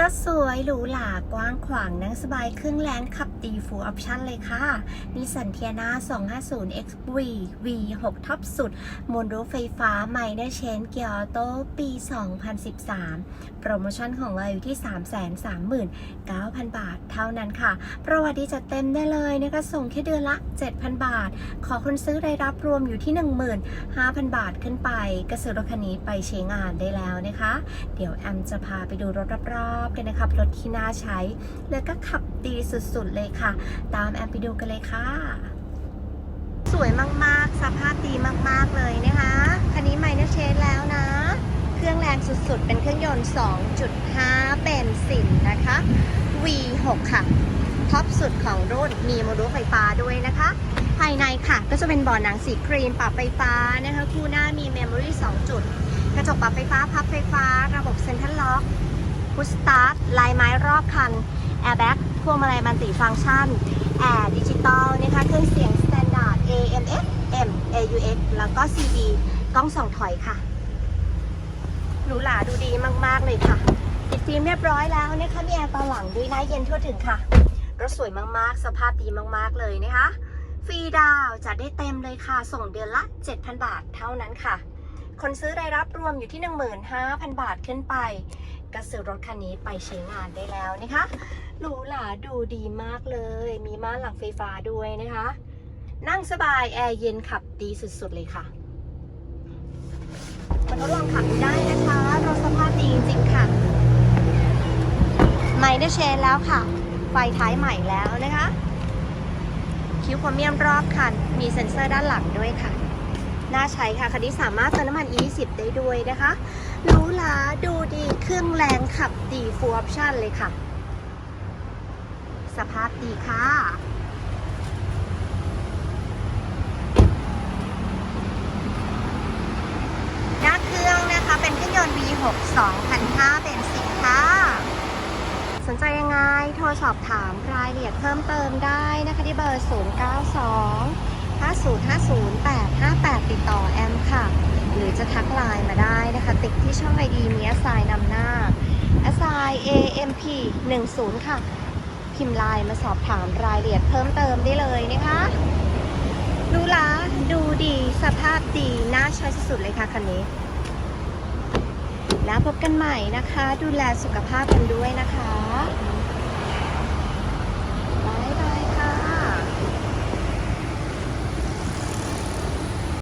รถสวยหรูหรากว้างขวางนั่งสบายเครื่องแรงขับดีฟูออปชั่นเลยค่ะนิสันเทียนา250 XV V6 ท็อปสุดมนรูปไฟฟ้าไมเนอร์เชนเกียร์ออโต้ปี 2013 โปรโมชั่นของเราอยู่ที่ 339,000 บาทเท่านั้นค่ะ ประวัติจะเต็มได้เลยนะคะส่งแค่เดือนละ 7,000 บาท ขอคนซื้อรายรับรวมอยู่ที่ 15,000 บาทขึ้นไปก็ซื้อรถคันนี้ไปใช้งานได้แล้วนะคะ เดี๋ยวแอมจะพาไปดูรถรอบๆกันนะครับรถที่น่าใช้ แล้วก็ขับดีสุดๆเลยค่ะ ตามแอมไปดูกันเลยค่ะ สวยมากๆสภาพดีมากๆเลยนะคะคันนี้ไมเนอร์เชนแล้วนะ เครื่องแรงสุดๆ เป็นเครื่องยนต์ 2.5เบนซินนะคะ V6 ค่ะท็อปสุดของรุ่นมีโมดูลไฟฟ้าด้วยนะคะ ภายในค่ะก็จะเป็นเบาะหนังสีครีมปรับไฟฟ้านะคะ คู่หน้ามีเมมโมรี่2จุด กระจกปรับไฟฟ้า พับไฟฟ้า ระบบเซ็นทรัลล็อก พุชสตาร์ทลายไม้รอบคันแอร์แบ็กพวงมาลัยมัลติฟังก์ชันแอร์ดิจิตอลนะคะเครื่องเสียงสแตนดาร์ด AM FM AUX แล้วก็ CD กล้องส่องถอยค่ะหรูหราดูดีมาก ๆ เลยค่ะติดฟิล์มเรียบร้อยแล้วนะคะมีแอร์ตอนหลังด้วยนะเย็นทั่วถึงค่ะรถสวยมากๆ สภาพดีมากๆเลยนะคะฟรีดาวจัดได้เต็มเลยค่ะ ส่งเดือนละ 7,000 บาทเท่านั้นค่ะ คนซื้อรายรับรวมอยู่ที่ 15,000 บาทขึ้นไป ก็ซื้อรถคันนี้ไปใช้งานได้แล้วนะคะหรูหราดูดีมากเลย มีม่านหลังไฟฟ้าด้วยนะคะ นั่งสบายแอร์เย็นขับดีสุดๆเลยค่ะมาทดลองขับได้นะคะรถสภาพดีจริงๆค่ะไม่ได้เชนแล้วค่ะ ไฟท้ายใหม่แล้วนะคะ คิ้วโครเมียมรอบคัน มีเซ็นเซอร์ด้านหลังด้วยค่ะ น่าใช้ค่ะคันนี้สามารถเติมน้ำมัน E10 ได้ด้วยนะคะหรูหราดูดีเครื่องแรงขับดีฟูลออปชั่นเลยค่ะ สภาพดีค่ะหน้าเครื่องนะคะเป็นเครื่องยนต์ V6 2005เบนซินค่ะสนใจยังไง โทรสอบถามรายละเอียดเพิ่มเติมได้นะคะที่เบอร์ 092 5050 858 ติดต่อแอมค่ะ หรือ จะทักไลน์มาได้นะคะ ติดที่ช่องไอดีมี s ไ i นำหน้า s i amp 10ค่ะ พิมพ์ไลน์มาสอบถามรายละเอียดเพิ่มเติมได้เลยนะคะดูแลาดูดีสภาพดีน่าใช้สุดๆเลยค่ะคันนี้ แล้วพบกันใหม่นะคะ ดูแลสุขภาพกันด้วยนะคะ